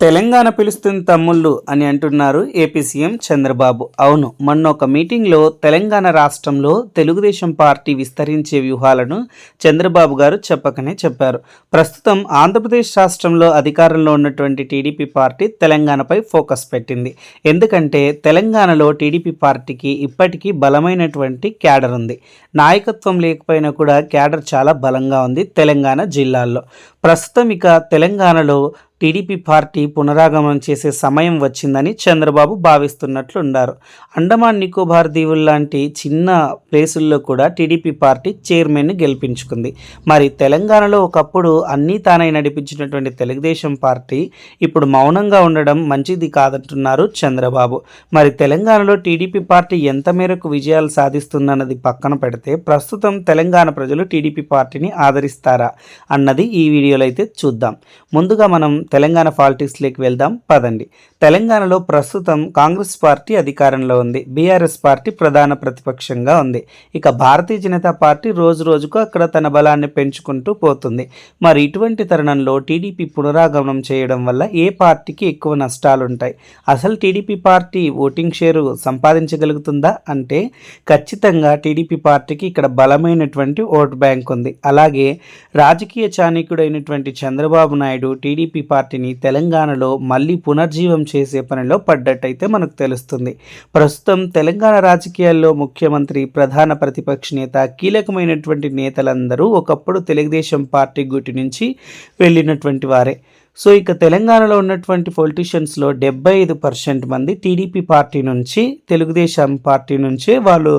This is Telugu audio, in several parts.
తెలంగాణ పిలుస్తుంది తమ్ముళ్ళు అని అంటున్నారు ఏపీ సీఎం చంద్రబాబు. అవును మొన్న ఒక మీటింగ్లో తెలంగాణ రాష్ట్రంలో తెలుగుదేశం పార్టీ విస్తరించే వ్యూహాలను చంద్రబాబు గారు చెప్పకనే చెప్పారు. ప్రస్తుతం ఆంధ్రప్రదేశ్ రాష్ట్రంలో అధికారంలో ఉన్నటువంటి టీడీపీ పార్టీ తెలంగాణపై ఫోకస్ పెట్టింది. ఎందుకంటే తెలంగాణలో టీడీపీ పార్టీకి ఇప్పటికీ బలమైనటువంటి క్యాడర్ ఉంది. నాయకత్వం లేకపోయినా కూడా క్యాడర్ చాలా బలంగా ఉంది తెలంగాణ జిల్లాల్లో. ప్రస్తుతం ఇక తెలంగాణలో టీడీపీ పార్టీ పునరాగమనం చేసే సమయం వచ్చిందని చంద్రబాబు భావిస్తున్నట్లున్నారు. అండమాన్ నికోబార్ దీవులు లాంటి చిన్న ప్లేసుల్లో కూడా టీడీపీ పార్టీ చైర్మన్ని గెలిపించుకుంది. మరి తెలంగాణలో ఒకప్పుడు అన్నీ తానై నడిపించినటువంటి తెలుగుదేశం పార్టీ ఇప్పుడు మౌనంగా ఉండడం మంచిది కాదంటున్నారు చంద్రబాబు. మరి తెలంగాణలో టీడీపీ పార్టీ ఎంత మేరకు విజయాలు సాధిస్తుందన్నది పక్కన పెడితే ప్రస్తుతం తెలంగాణ ప్రజలు టీడీపీ పార్టీని ఆదరిస్తారా అన్నది ఈ వీడియోలో అయితే చూద్దాం. ముందుగా మనం తెలంగాణ పాలిటిక్స్లోకి వెళ్దాం పదండి. తెలంగాణలో ప్రస్తుతం కాంగ్రెస్ పార్టీ అధికారంలో ఉంది. బీఆర్ఎస్ పార్టీ ప్రధాన ప్రతిపక్షంగా ఉంది. ఇక భారతీయ జనతా పార్టీ రోజు రోజుకు అక్కడ తన బలాన్ని పెంచుకుంటూ పోతుంది. మరి ఇటువంటి తరుణంలో టీడీపీ పునరాగమనం చేయడం వల్ల ఏ పార్టీకి ఎక్కువ నష్టాలు ఉంటాయి అసలు టీడీపీ పార్టీ ఓటింగ్ షేరు సంపాదించగలుగుతుందా? అంటే ఖచ్చితంగా టీడీపీ పార్టీకి ఇక్కడ బలమైనటువంటి ఓట్ బ్యాంక్ ఉంది. అలాగే రాజకీయ చాణికుడైనటువంటి చంద్రబాబు నాయుడు టీడీపీ పార్టీని తెలంగాణలో మళ్ళీ పునర్జీవం చేసే పనిలో పడ్డట్టయితే మనకు తెలుస్తుంది. ప్రస్తుతం తెలంగాణ రాజకీయాల్లో ముఖ్యమంత్రి ప్రధాన ప్రతిపక్ష నేత కీలకమైనటువంటి నేతలందరూ ఒకప్పుడు తెలుగుదేశం పార్టీ గుటి నుంచి వెళ్ళినటువంటి వారే. సో ఇక తెలంగాణలో ఉన్నటువంటి పొలిటీషియన్స్లో డెబ్బై ఐదు పర్సెంట్ మంది టీడీపీ పార్టీ నుంచి తెలుగుదేశం పార్టీ నుంచే వాళ్ళు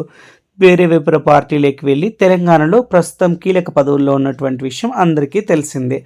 వేరే విపర పార్టీలోకి వెళ్ళి తెలంగాణలో ప్రస్తుతం కీలక పదవుల్లో ఉన్నటువంటి విషయం అందరికీ తెలిసిందే.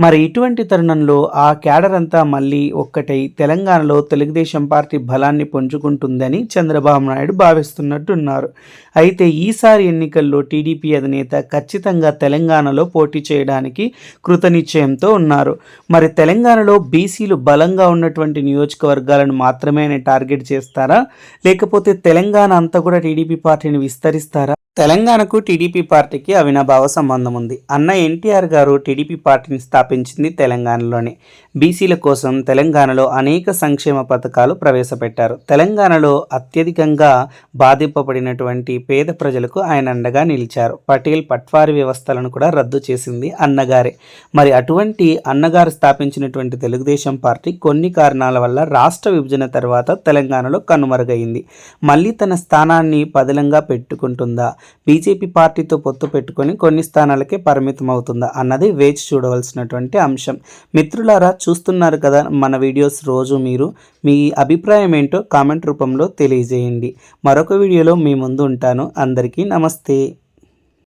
మరి ఇటువంటి తరుణంలో ఆ క్యాడర్ అంతా మళ్ళీ ఒక్కటై తెలంగాణలో తెలుగుదేశం పార్టీ బలాన్ని పుంజుకుంటుందని చంద్రబాబు నాయుడు భావిస్తున్నట్టున్నారు. అయితే ఈసారి ఎన్నికల్లో టీడీపీ అధినేత ఖచ్చితంగా తెలంగాణలో పోటీ చేయడానికి కృతనిశ్చయంతో ఉన్నారు. మరి తెలంగాణలో బీసీలు బలంగా ఉన్నటువంటి నియోజకవర్గాలను మాత్రమే టార్గెట్ చేస్తారా? లేకపోతే తెలంగాణ అంతా కూడా టీడీపీ పార్టీని విస్తరిస్తారా తెలంగాణకు టీడీపీ పార్టీకి అవినాభావ సంబంధం ఉంది. అన్న ఎన్టీఆర్ గారు టీడీపీ పార్టీని స్థాపించింది తెలంగాణలోనే. బీసీల కోసం తెలంగాణలో అనేక సంక్షేమ పథకాలు ప్రవేశపెట్టారు. తెలంగాణలో అత్యధికంగా బాధింపబడినటువంటి పేద ప్రజలకు ఆయన అండగా నిలిచారు. పటేల్ పట్వారి వ్యవస్థలను కూడా రద్దు చేసింది అన్నగారే. మరి అటువంటి అన్నగారు స్థాపించినటువంటి తెలుగుదేశం పార్టీ కొన్ని కారణాల వల్ల రాష్ట్ర విభజన తర్వాత తెలంగాణలో కనుమరుగైంది. మళ్ళీ తన స్థానాన్ని పదిలంగా పెట్టుకుంటుందా? బీజేపీ పార్టీతో పొత్తు పెట్టుకొని కొన్ని స్థానాలకే పరిమితం అవుతుందా అన్నది వేచి చూడవలసినటువంటి అంశం. మిత్రులారా చూస్తున్నారు కదా మన వీడియోస్ రోజు మీరు. మీ అభిప్రాయం ఏంటో కామెంట్ రూపంలో తెలియజేయండి. మరొక వీడియోలో మీ ముందు ఉంటాను. అందరికీ నమస్తే.